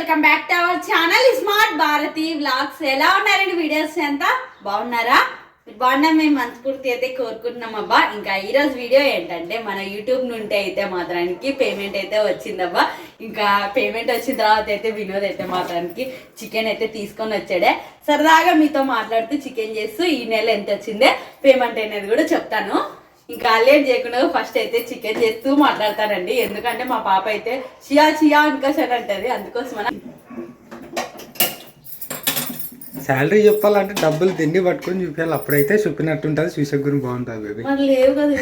Welcome back to our channel smart Bharathi vlogs. ఎలా ఉన్నారండి videos ఎంత బాగున్నారా? బాగున్నా మేము మనస్ఫూర్తి అయితే కోరుకుంటున్నాం అబ్బా. ఇంకా ఈరోజు వీడియో ఏంటంటే మన యూట్యూబ్ నుండి అయితే మాత్రానికి పేమెంట్ అయితే వచ్చిందబ్బా. ఇంకా పేమెంట్ వచ్చిన తర్వాత అయితే వినోద్ అయితే మాత్రానికి చికెన్ అయితే తీసుకొని వచ్చాడే. సరదాగా మీతో మాట్లాడుతూ చికెన్ చేస్తూ ఈ నెల ఎంత వచ్చిందే? పేమెంట్ అనేది కూడా చెప్తాను. ఇంకా లేట్ చేయకుండా ఫస్ట్ అయితే చికెన్ చేస్తూ మాట్లాడతానండి. ఎందుకంటే మా పాప అయితే చియా చియా అనుకోసారి అంటది. అందుకోసం శాలరీ చెప్పాలంటే డబ్బులు తిండి పట్టుకొని చూపించాలి. అప్పుడైతే చూపినట్టు ఉంటుంది. చూసే బాగుంటుంది బేబీ మరి లేవు కదా.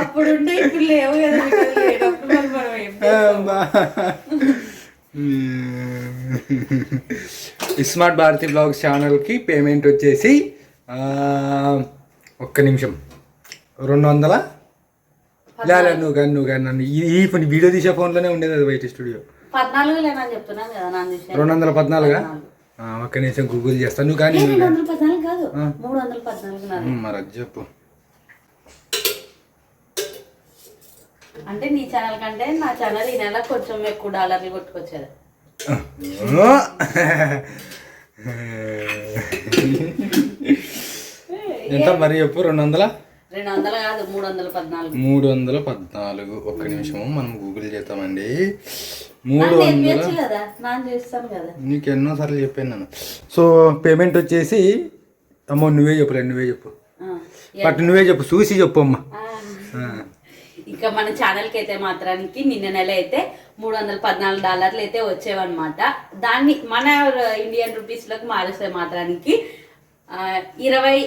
అప్పుడు ఇప్పుడు లేవు కదా? స్మార్ట్ భారతి బ్లాగ్స్ ఛానల్కి పేమెంట్ వచ్చేసి ఒక్క నిమిషం. రెండు వందల? లేదా నువ్వు కానీ నువ్వు కానీ నన్ను ఈ ఫోన్ వీడియో తీసే ఫోన్లోనే ఉండేది అది బయట స్టూడియో. పద్నాలుగు లేనని చెప్తున్నాను కదా నా విషయం. రెండు వందల పద్నాలుగా. ఒక్క నిమిషం గూగుల్ చేస్తాను నువ్వు కానీ రెండు వందల పద్నాలుగు కాదు? మూడు వందల పద్నాలుగు నాది. ఉమ్, మరి అది చెప్పు. అంటే నీ ఛానల్ కంటే నా ఛానల్ ఈ నెల కొంచెం ఎక్కువ డాలర్లు కొట్టుకొచ్చేది. ఎంత మరి చెప్పు? రెండు వందల రెండు వందలు కాదు మూడు వందల పద్నాలుగు. మూడు వందల పద్నాలుగు. ఒక్క నిమిషము మనం గూగుల్ చేద్దామండి. మూడు వందల నీకు ఎన్నోసార్లు చెప్పాను నేను సో పేమెంట్ వచ్చేసి అమ్మో నువ్వే చెప్పలే నువ్వే చెప్పు. బట్ నువ్వే చెప్పు చూసి చెప్పు అమ్మ. ఇంకా మన ఛానల్కి అయితే మాత్రానికి నిన్న నెల అయితే మూడు వందల పద్నాలుగు డాలర్లు అయితే వచ్చేవన్నమాట. దాన్ని మన ఇండియన్ రూపీస్లోకి మారేస్తే మాత్రానికి ఇరవై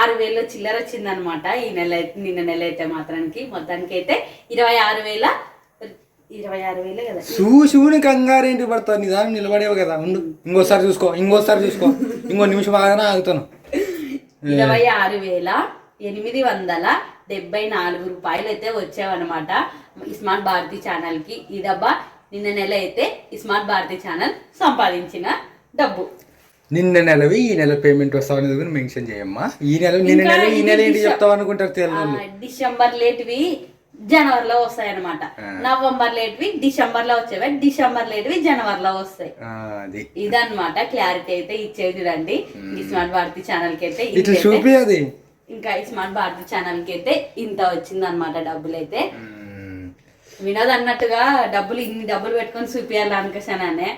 ఆరు వేల చిల్లర వచ్చిందనమాట. ఈ నెల నిన్న నెల అయితే మాత్రానికి. మొత్తానికి అయితే ఇరవై ఆరు వేల ఇరవై ఆరు వేలే కదా. చూసుకుని కంగారేంటి పడతావు నీ దాన్ని నిలబడేవు కదా. ఉండు. ఇంకోసారి చూసుకో ఇంకోసారి చూసుకో. ఇంకో నిమిషం ఆగానే ఆగుతాను. ఇరవై ఆరు వేల ఎనిమిది వందల డెబ్బై నాలుగు రూపాయలు అయితే వచ్చావన్నమాట ఈ స్మార్ట్ భారతి ఛానల్కి. ఈ డబ్బా నిన్న నెల అయితే ఈ స్మార్ట్ భారతి ఛానల్ సంపాదించిన డబ్బు. నిన్న నెలవి ఈ నెల పేమెంట్ వస్తావు అనేది కూడా మెన్షన్ చేయమ్మా. ఈ నెల నిన్న నెల ఈ నెల ఏంటి చెప్తావు అనుకుంటారు తెలియదు డిసెంబర్ లేటివి జనవరిలో వస్తాయి అనమాట నవంబర్ లేటివి డిసెంబర్లో వచ్చేవి డిసెంబర్ లేటివి జనవరిలో వస్తాయి. అది. ఇదన్నమాట క్లారిటీ అయితే ఇచ్చేది రండి ఈ స్మార్ట్ భారతి ఛానల్కి అయితే ఇట్లా ఇంతైతే- చూపి అది. ఇంకా ఈ స్మార్ట్ భారతి ఛానల్కి అయితే ఇంత వచ్చింది అనమాట డబ్బులు అయితే. వినోద్ అన్నట్టుగా డబ్బులు ఇన్ని డబ్బులు పెట్టుకొని చూపియాలి అనుకోసానే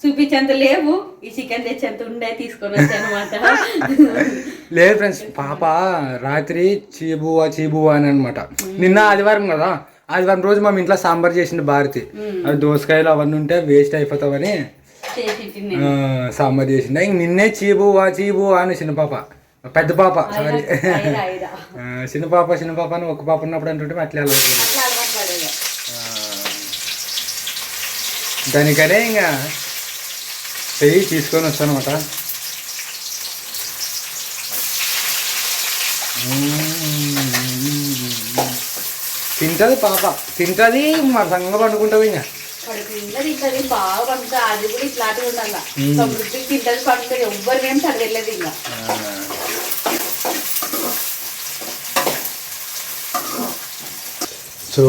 చూపించేంత లేవు ఈ చికెన్ తెచ్చేంత ఉండే తీసుకొని వచ్చానమాట. లేదు ఫ్రెండ్స్ పాప రాత్రి చీబువా చీబువా అని అనమాట నిన్న ఆదివారం కదా ఆదివారం రోజు మా ఇంట్లో సాంబార్ చేసింది భారతి. అది దోసకాయలు అవన్నీ ఉంటే వేస్ట్ అయిపోతావని సాంబార్ చేసింది ఇంక నిన్నే చీబువా చీబువా అని చిన్న పాప పెద్ద పాప సారీ చిన్న పాప చిన్న పాప అని ఒక పాప ఉన్నప్పుడు అంటుంటే అట్లా దానికనే ఇంకా పెయ్యి తీసుకొని వస్తాను అనమాట తింటది పాప. తింటది మా సంగంగా పండుకుంటుంది ఇంకా తింటది బాగా పండుతా అది కూడా ఇట్లాంటివి ఉండాల సమృద్ధికి తింటది పండుతుంది చదివేలేదు ఇంకా సో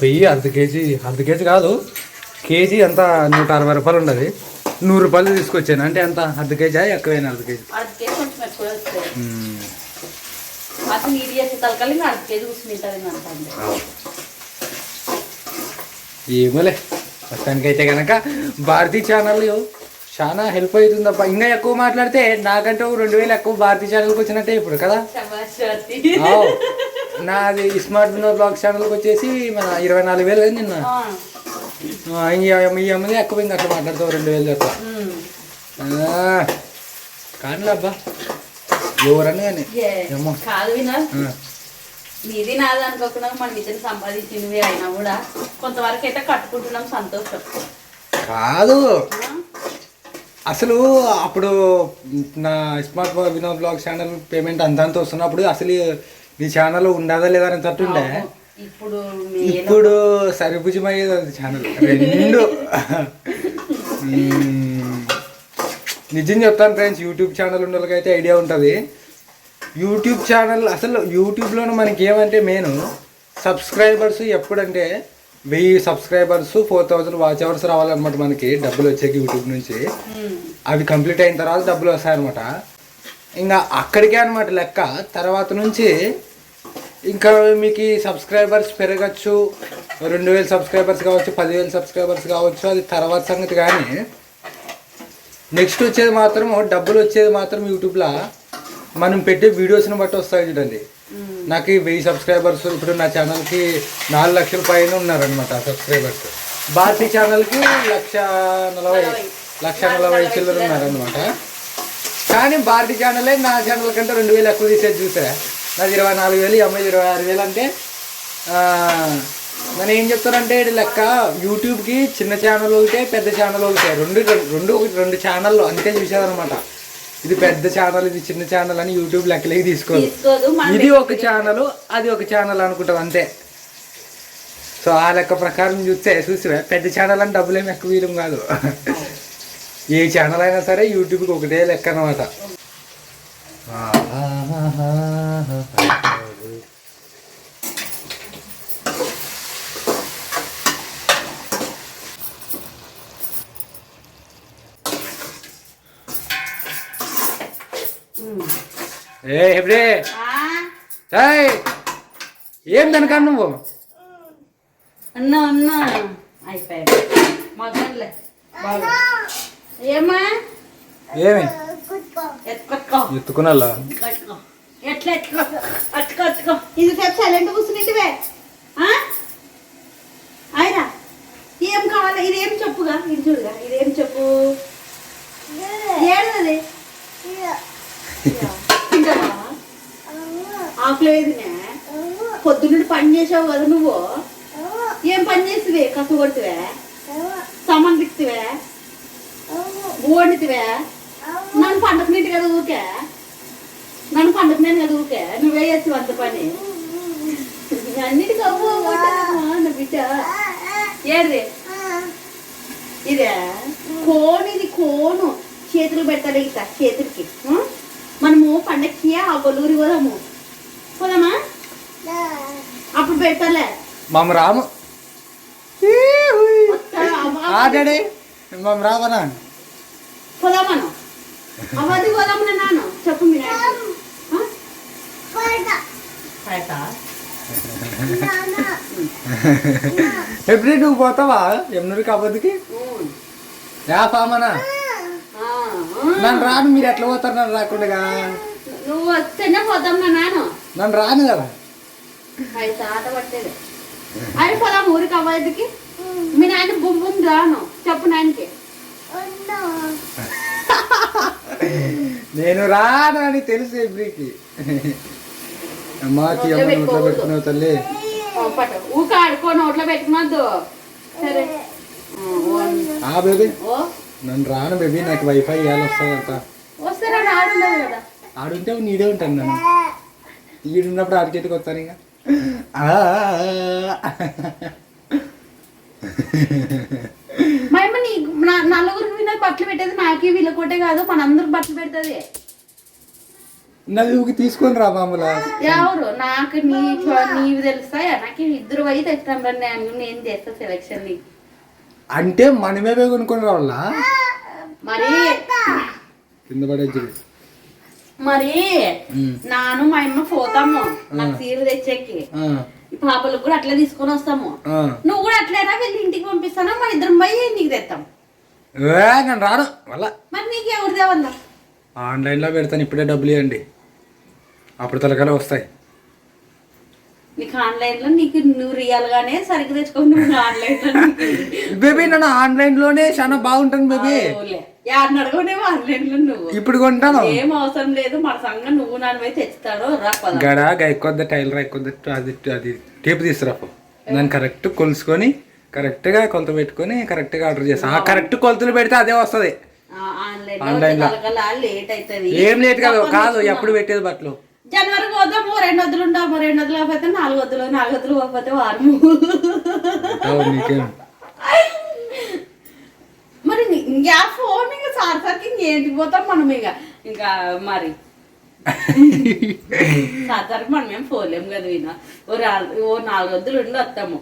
పెయ్యి అర్ధ కేజీ అర్ధ కేజీ కాదు కేజీ అంత నూట అరవై రూపాయలు ఉండదు. నూరు రూపాయలు తీసుకొచ్చాను. అంటే ఎంత? అర్ధ కేజీ ఎక్కువైనా అర్ధ కేజీ? ఏమోలే. మొత్తానికైతే కనుక భారతీ ఛానల్ చాలా హెల్ప్ అవుతుందప్ప ఇంకా ఎక్కువ మాట్లాడితే నాకంటే రెండు వేలు ఎక్కువ భారతీ ఛానల్కి వచ్చినట్టే ఇప్పుడు కదా. నాది స్మార్ట్ వినోద్ బ్లాగ్ ఛానల్కి వచ్చేసి మన ఇరవై నాలుగు వేలు నిన్న. ఈ ఈ ఎక్కువ ఇంకా అట్లా మాట్లాడతావు రెండు వేలు అట్లా కానీ అబ్బా. ఎవరన్నా కానీ. కాదు వినోద్. ఆ, నీది నాది అనుకోకుండా మన ఇద్దరు సంపాదించినవి అయినా కూడా కొంతవరకు అయితే కట్టుకుంటున్నాం సంతోషం. కాదు? అసలు అప్పుడు నా smart Vinod blog channel payment అంతంత వస్తున్నప్పుడు అసలు నీ ఛానల్ ఉండదా లేదా అని తట్టుండే. ఇప్పుడు ఇప్పుడు సరిభుజమయ్యేది అది ఛానల్ రెండు. నిజం చెప్తాను ఫ్రెండ్స్ యూట్యూబ్ ఛానల్ ఉన్న వాళ్ళకైతే ఐడియా ఉంటుంది. యూట్యూబ్ ఛానల్ అసలు యూట్యూబ్లోనే మనకి ఏమంటే మెయిన్ సబ్స్క్రైబర్స్ ఎప్పుడంటే వెయ్యి subscribers four thousand watch hours రావాలన్నమాట మనకి డబ్బులు వచ్చాక యూట్యూబ్ నుంచి. అవి కంప్లీట్ అయిన తర్వాత డబ్బులు వస్తాయన్నమాట. ఇంకా అక్కడికే అనమాట లెక్క. తర్వాత నుంచి ఇంకా మీకు సబ్స్క్రైబర్స్ పెరగచ్చు రెండు వేలు సబ్స్క్రైబర్స్ కావచ్చు పదివేలు సబ్స్క్రైబర్స్ కావచ్చు అది తర్వాత సంగతి కానీ నెక్స్ట్ వచ్చేది మాత్రం డబ్బులు వచ్చేది మాత్రం యూట్యూబ్లో మనం పెట్టే వీడియోస్ని బట్టి వస్తాయి చూడండి. నాకు వెయ్యి సబ్స్క్రైబర్స్ ఇప్పుడు నా ఛానల్కి నాలుగు లక్షల పైన ఉన్నారనమాట సబ్స్క్రైబర్స్ భారతీ ఛానల్కి లక్ష నలభై లక్ష నలభై చిల్లర ఉన్నారనమాట కానీ భారతీ ఛానలే నా ఛానల్ కంటే రెండు వేలు ఎక్కువ తీసేది చూసా నాది ఇరవై నాలుగు వేలు ఈ అమ్మాయి ఇరవై ఆరు వేలు అంటే నేను ఏం చెప్తానంటే ఇది లెక్క యూట్యూబ్కి చిన్న ఛానల్ ఒకటే పెద్ద ఛానల్ ఒకటే. రెండు రెండు ఒకటి రెండు ఛానళ్ళు అంతే చూసేదనమాట ఇది పెద్ద ఛానల్ ఇది చిన్న ఛానల్ అని యూట్యూబ్ లెక్కలకి తీసుకోదు. మనం ఇది ఒక ఛానల్ అది ఒక ఛానల్ అనుకుంటాం అంతే. సో ఆ లెక్క ప్రకారం చూస్తే చూసివే పెద్ద ఛానల్ అని డబ్బులు ఏమి ఎక్కువ వీలం కాదు. ఏ ఛానల్ అయినా సరే యూట్యూబ్కి ఒకటే లెక్క అనమాట. ఏ ఆ, ఏయ్! ఏం దానికా నువ్వు? అన్నా అన్నా. అయిపోయాడు బాగా. ఏమా ఏమి? ఎత్తుకున్నా ఎట్లా ఎత్తుకో? అట్టుకో అట్టుకో ఇది సేపు సైలెంట్ కూర్చునిటివే? అయినా? ఏం కావాలి? ఇదేం చెప్పుగా? ఇది చూడుగా. ఇదేం చెప్పు? ఏడది తింటావా? ఆకులు ఏదినే పొద్దున్నుండి పని చేసావు కదా నువ్వు? ఏం పని చేసివే? కసు కొడుతువే సామాన్ తిక్తివే వండుతివే నన్ను పండగ నీటి కదా ఊకే నన్ను పండగ నేను కదా ఊకే నువ్వే చేస్తావు అంత పని? అన్నిటికీ అవ్వ నా బిడ్డ. ఏది ఇదే? కోను ఇది కోను. చేతులు పెట్టాలి ఇట్లా చేతులకి? మనము పండక్కి ఆ కొల్లూరి పోదాము. పోదామా? అప్పుడు పెట్టాలే మమ్మ రాము. వస్తా, అవ్వ- ఆ డాడీ. మమ్మ రావనా? పోదామను. అవది పోదాము నాన్న చెప్పు మీ? ఎప్పుడు నువ్వు పోతావా? ఎమ్నూరికి ఉమ్. యా పామనా. నన్ను రాను మీరు ఎట్లా పోతారు నన్ను రాకుండా? నువ్వు వస్తేనే పోదాం నా నాన్న నన్ను రాను కదా. ఆట పట్టేది. అది పోదాం ఊరికి అవ్వదికి మీ నాయన బుమ్ బుమ్ రాను. చెప్పు నాయనకి. నేను రాను అని తెలుసు ఎవ్రీకి అమ్మాకి అమ్మ నోట్లో పెట్టుకున్నావు తల్లి. ఊక ఆడుకో నోట్లో పెట్టుకున్నద్దు సరే. ఆ, బేబీ. ఓ. నన్ను రాను బేబీ. నాకు వైఫై ఇవ్వాలి వస్తుందంట. వస్తారా? ఆడుండదు కదా. ఆడుంటే నీడే ఉంటాను నన్ను ఈడున్నప్పుడు ఆడికేటికి వస్తాను ఇంకా? ఆ. మా అమ్మ నీ నా- నలుగురికి విన్న బట్టలు పెట్టేది నాకే వీళ్ళకొట్టే కాదు మనందరికి బట్టలు పెడుతుంది. నలుగురికి తీసుకొని రా మామూలు. ఎవరు? నాకు నీ నీవి తెలుస్తాయా నాకు ఇద్దరు తెచ్చాం రా నేను నేను చేస్తా సెలెక్షన్ అంటే మనమే కొనుక్కొని రావాలా? మరి కింద పడేది మరి నాను మా అమ్మ పోతాము. నాకు సీర తెచ్చేకి. పాపలకు కూడా అట్లా తీసుకొని వస్తాము. నువ్వు కూడా అట్లేనా వెళ్ళి ఇంటికి పంపిస్తాను. మన ఇద్దరం పోయి నీకు తెస్తాం నేను రాను. వల్ల. మరి నీకు ఎవరు దేవల్లా ఆన్లైన్లో పెడతాను ఇప్పుడే డబ్బులు ఇవ్వండి. అప్పుడు తలకాల వస్తాయి. నీకు ఆన్లైన్లో నీకు నువ్వు రియల్ గానే సరిగ్గా తెచ్చుకొని నువ్వు ఆన్లైన్లో నీకు బేబీ నన్ను ఆన్లైన్లోనే చాలా బాగుంటుంది బేబీ. యారిని అడగనేమో ఆన్లైన్లో నువ్వు. ఇప్పుడు కొంటాను? ఏం అవసరం లేదు మన సంగం నువ్వు నాన్న పోయి తెచ్చుతాడు రా గడ టైలర్ ఎక్కువ అది అది టేపు తీసుకురా దాన్ని కరెక్ట్ కొలుసుకొని కరెక్ట్గా కొలత పెట్టుకొని కరెక్ట్గా ఆర్డర్ చేస్తా. ఆ కరెక్ట్ కొలతలు పెడితే అదే వస్తుంది. ఆన్లైన్ Online లో. లో. లేట్ అవుతుంది. ఏం లేట్ కాదు కాదు ఎప్పుడు పెట్టేది బట్టలు? పోదాము రెండు వద్దులు ఉంటాము రెండు వద్దులు కాకపోతే నాలుగు వద్దులు నాలుగు వద్దులు కాకపోతే వారము. మరి ఇంకా ఫోన్ ఇంకా సార్ సార్కి ఇంకేంటి పోతాం మనం ఇక. ఇంకా మరి. సార్కి మనం ఏం పోలేము కదా వినా ఓ ఓ నాలుగు వద్దులు ఉండి వస్తాము.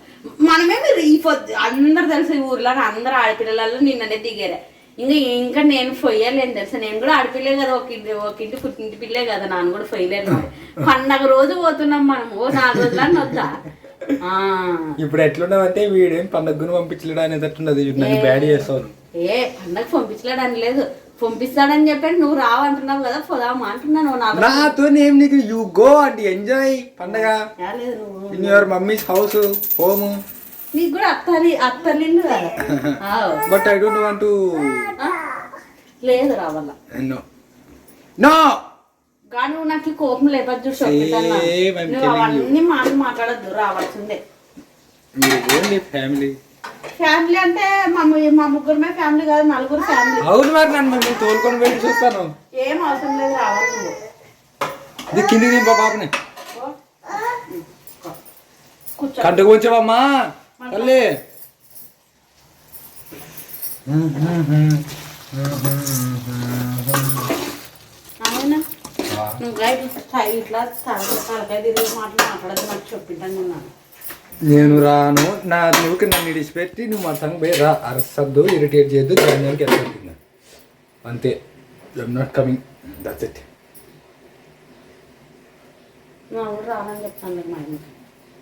మనమేమి ఈ పొద్దు అందరు తెలుసు ఈ ఊర్లో? అందరు ఆడపిల్లలలో నిన్ననే దిగారు. ఇంకా ఇంకా నేను పొయ్యలేను తెలుసా? నేను కూడా ఆడపిల్లే కదా ఒక ఇంటి ఒక ఇంటి పుట్టింటి పిల్లే కదా నాన్న కూడా పొయ్యలేను. పండగ రోజు పోతున్నాం మనం. ఓ నాలుగు రోజులని వద్దా? ఆ. ఇప్పుడు ఎట్లున్నావంటే వీడేం పండగను పంపించలేడు అనేటట్టుండదు నన్ను బ్యాడ్ చేస్తావు ఏ పండగ పంపించలేడని లేదు. పంపిస్తాడని చెప్పాడు నువ్వు రావంటున్నావు కదా పోదామా అంటున్నాను నాతో ఏం నీకు? యూ గో అండ్ ఎంజాయ్ పండగ. In your mummy's house home నీకు కూడా అత్తలి అత్తలిల్లు కదా ఆవ్. But I don't want? లేదు రావాలా నో నో కానీ నువ్వు నాకు కోపం telling you. అవన్నీ మాటలు మాట్లాడద్దు రావాల్సిందే. మీరు ఫ్యామిలీ ఫ్యామిలీ అంటే మా ము- ముగ్గురమే ఫ్యామిలీ కాదు నలుగురు ఫ్యామిలీ అవును మరి నన్ను మమ్మల్ని తోలుకొని వెళ్ళి చూస్తాను. ఏం అవసరం లేదు రావాలి నువ్వు. ఇది కింది దింప. కూర్చో కంటుకు వచ్చావమ్మా తల్లి. నేను రాను నా నువ్వుకి నన్ను ఇడిచిపెట్టి నువ్వు మా సంగ పోయి రా. అరసద్దు ఇరిటేట్ చేయొద్దు జాన్యానికి వెళ్ళిపోతుంది అంతే. I'm not coming that's it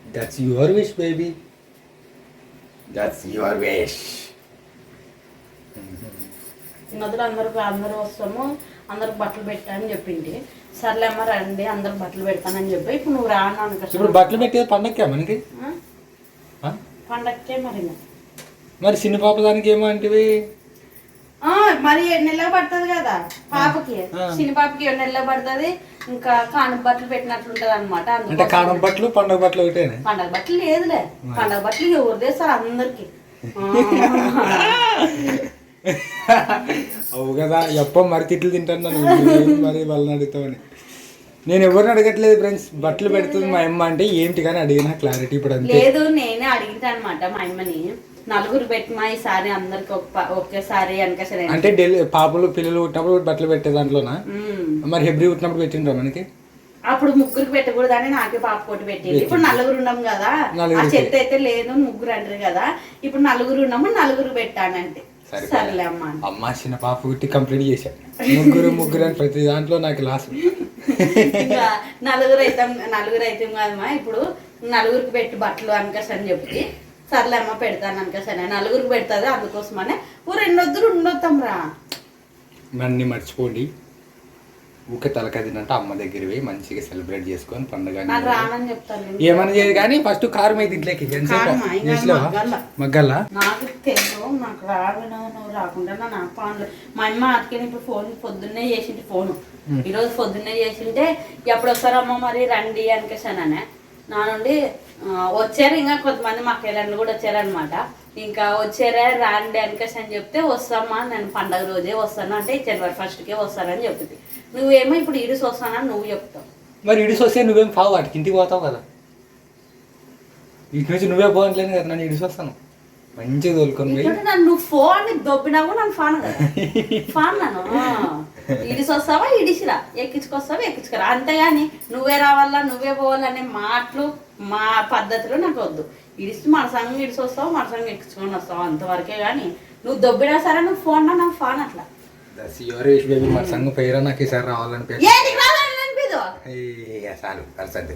that's your wish baby that's your wish మధ్యలో అందరూ అందరూ వస్తాము అందరికి బట్టలు పెట్టా అని చెప్పింది సర్లేమ్మ రండి అందరు బట్టలు పెడతానని చెప్పి ఇప్పుడు నువ్వు రాను అనుకో ఇప్పుడు బట్టలు పెట్టేది పండక్కా మనకి? పండక్కే మరి. మరి. చిన్న పాప దానికి ఏమో అంటివి? మరి ఏడు నెలలు పడుతుంది కదా. పాపకి. చిన్న పాపకి ఏడు నెలలు పడుతుంది. ఇంకా కాను బట్టలు పెట్టినట్లుంటది అనమాట అంటే బట్టలు పండగ బట్టలు ఒకటేనే? పండగ బట్టలు లేదులే. పండగ బట్టలు ఎవరు తెస్తారు అందరికి. అవు కదా ఎప్ప మరి తిట్లు తింటాను మరి వాళ్ళని అడుగుతామని నేను ఎవరిని అడగట్లేదు ఫ్రెండ్స్ బట్టలు పెడుతుంది మా అమ్మ అంటే ఏంటి కానీ అడిగిన క్లారిటీ ఇప్పుడు లేదు నేనే అడిగితే అనమాట మా అమ్మని. నలుగురు పెట్టమా ఈసారి అందరికి ఒక ఒకేసారి వెనక అంటే డెలి పాపలు పిల్లలు పుట్టినప్పుడు బట్టలు పెట్టే దాంట్లోనా. మరి హెబ్రి పుట్టినప్పుడు పెట్టిండ్రా మనకి? అప్పుడు ముగ్గురికి పెట్టకూడదని నాకే పాప కొట్టి పెట్టింది. ఇప్పుడు నలుగురు ఉన్నాం కదా ఆ. చెత్త అయితే లేదు ముగ్గురు అంటారు కదా ఇప్పుడు నలుగురు ఉన్నాము నలుగురు పెట్టానంటే. సర్లే అమ్మా అని. అమ్మ చిన్న పాప పుట్టి కంప్లీట్ చేశా ముగ్గురు ముగ్గురు అని ప్రతి దాంట్లో నాకు లాస్. ఇంకా నలుగురు అయితే నలుగురు అయితే కదమ్మా ఇప్పుడు నలుగురికి పెట్టి బట్టలు అనకస్ అని చెప్పి. సర్లే అమ్మ పెడతాను అనకస్ అని నలుగురికి పెడుతుంది అందుకోసమనే. ఓ రెండు వద్దులు ఉండొద్దాం రా నన్ను మర్చిపోండి. ఊకే తలకదినంటే అమ్మ దగ్గర పోయి మంచిగా సెలబ్రేట్ చేసుకొని పండుగ రానని చెప్తాను ఏమన్నా చేయదు కానీ ఫస్ట్ కారు మీద ఇంట్లోకి మగ్గల్లా. నాకు తెలుసు నాకు రాను నువ్వు రాకుండా నా నా ఫోన్లో మా అమ్మ అతకని ఇప్పుడు ఫోన్ పొద్దున్నే చేసింది ఫోను. ఈరోజు పొద్దున్నే చేసింటే ఎప్పుడు వస్తారమ్మా మరి రండి అనికేసాననే నా నుండి వచ్చారు ఇంకా కొంతమంది మా కేళ్ళని కూడా వచ్చారనమాట ఇంకా వచ్చారా రాండి అనికేసి అని చెప్తే వస్తామా నేను పండగ రోజే వస్తాను. అంటే జనవరి ఫస్ట్కే వస్తానని చెప్తుంది నువ్వేమో ఇప్పుడు ఇడిసి వస్తానని నువ్వు చెప్తావు. మరి ఇడిసి వస్తే నువ్వేం పావు వాటికి ఇంటికి పోతావు కదా. ఇటు నుంచి నువ్వే పోవట్లేదు కదా నన్ను ఇడిసి వస్తాను. మంచిగా తోలుకొని పోయి. నన్ను ఫోన్ దొబ్బినా కూడా నన్ను ఫాన్ కదా. ఫాన్ నన్ను ఆ. ఇడిసి వస్తావా ఇడిసిరా ఎక్కించుకొస్తావా ఎక్కించుకురా. అంతేగాని నువ్వే రావాలా నువ్వే పోవాలనే మాటలు మా పద్ధతులు నాకు వద్దు. ఇడిసి మన సంగం ఇడిసి వస్తావు మన సంగం ఎక్కించుకొని వస్తావు అంతవరకే కానీ నువ్వు దొబ్బినా సరే నువ్వు ఫోన్ నా నాకు ఫాన్ అట్లా. ఎవరేష్ బేబీ మా సంఘ పేరా నాకు ఈసారి రావాలని పేరు ఏంటికి రావాలని అనిపిదు ఏ, చాలు కలిసండి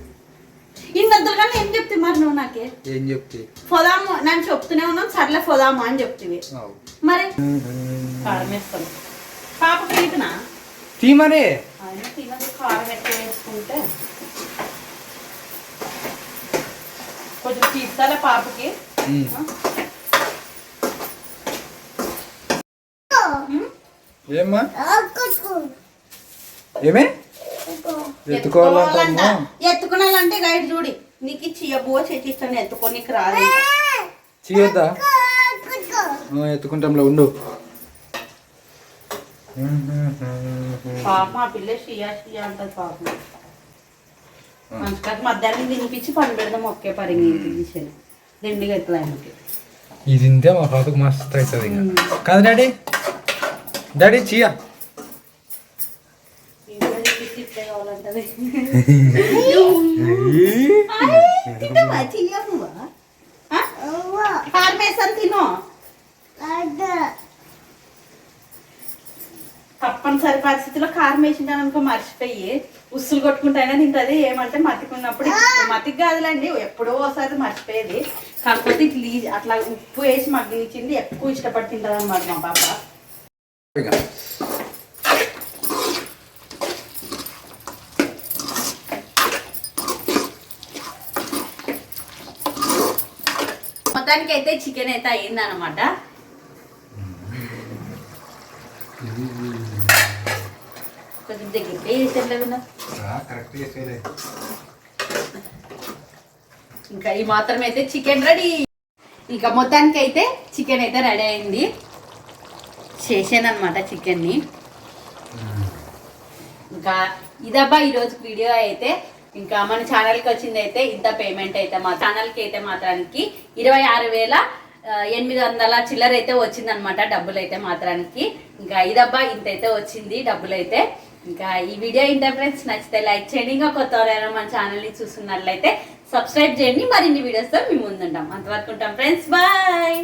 ఇన్నొద్దులు కానీ ఏం చెప్తే మరి నువ్వు నాకే? ఏం చెప్తే? పోదాము నేను చెప్తూనే ఉన్నాను సర్లే పోదాము అని చెప్తివి. మరి? కారం వేస్తాను. పాపకి ఇటునా తీమనే ఆయన తినదు కారం ఎక్కువ వేసుకుంటే. కొంచెం తీస్తాలే పాపకి. ఏమ్మా? ఏమే? ఎత్తుకోవాలంటే. ఎత్తుకోవాలంటే గైడ్ చూడి. నీకు చియబో చేతిస్తాను ఎత్తుకో నీకు రాదు. ఆ, ఎత్తుకుంటాంలే ఉండు. పాప మా పిల్ల షియా షియా అంటది పాప. మంచిగా మధ్యాహ్నం తినిపించి పని పెడదాం ఒకే పరింగ్ తీసాను దిండి ఎట్లా ఆయనకి? ఇది తింటే మా పాపకు మస్తు అవుతుంది ఇంకా. కాదు డాడీ. డాడీ చియా ఇంట్లో తినిపించి తిను తప్పనిసరి పరిస్థితిలో కారం వేసింటాను అనుకో మర్చిపోయి ఉస్సులు కొట్టుకుంటానే తింటది ఏమంటే మతికున్నప్పుడు మతికి కాదులేండి ఎప్పుడో ఒకసారి మర్చిపోయేది కాకపోతే ఇట్లా అట్లా ఉప్పు వేసి మగ్గించింది ఎక్కువ ఇష్టపడి తింటది అనమాట మా పాప మొత్తానికి అయితే చికెన్ అయితే అయింది అనమాట కొంచెం దగ్గర ఇంకా ఈ మాత్రం అయితే చికెన్ రెడీ ఇంకా మొత్తానికి అయితే చికెన్ అయితే రెడీ అయింది. చేసాను అనమాట చికెన్ని ఇంకా ఇదబ్బా ఈరోజు వీడియో అయితే ఇంకా మన ఛానల్కి వచ్చింది అయితే ఇంత పేమెంట్ అయితే మా ఛానల్కి అయితే మాత్రానికి ఇరవై ఆరు వేల ఎనిమిది వందల చిల్లర అయితే వచ్చిందనమాట డబ్బులు అయితే మాత్రానికి. ఇంకా ఇదబ్బా ఇంత అయితే వచ్చింది డబ్బులు అయితే. ఇంకా ఈ వీడియో ఇంటర్ ఫ్రెండ్స్ నచ్చితే లైక్ చేయండి. ఇంకా కొత్త ఎవరైనా మన ఛానల్ని చూస్తున్నట్లయితే సబ్స్క్రైబ్ చేయండి. మరిన్ని వీడియోస్తో మేము ముందుంటాం. అంతవరకు ఉంటాం ఫ్రెండ్స్ బాయ్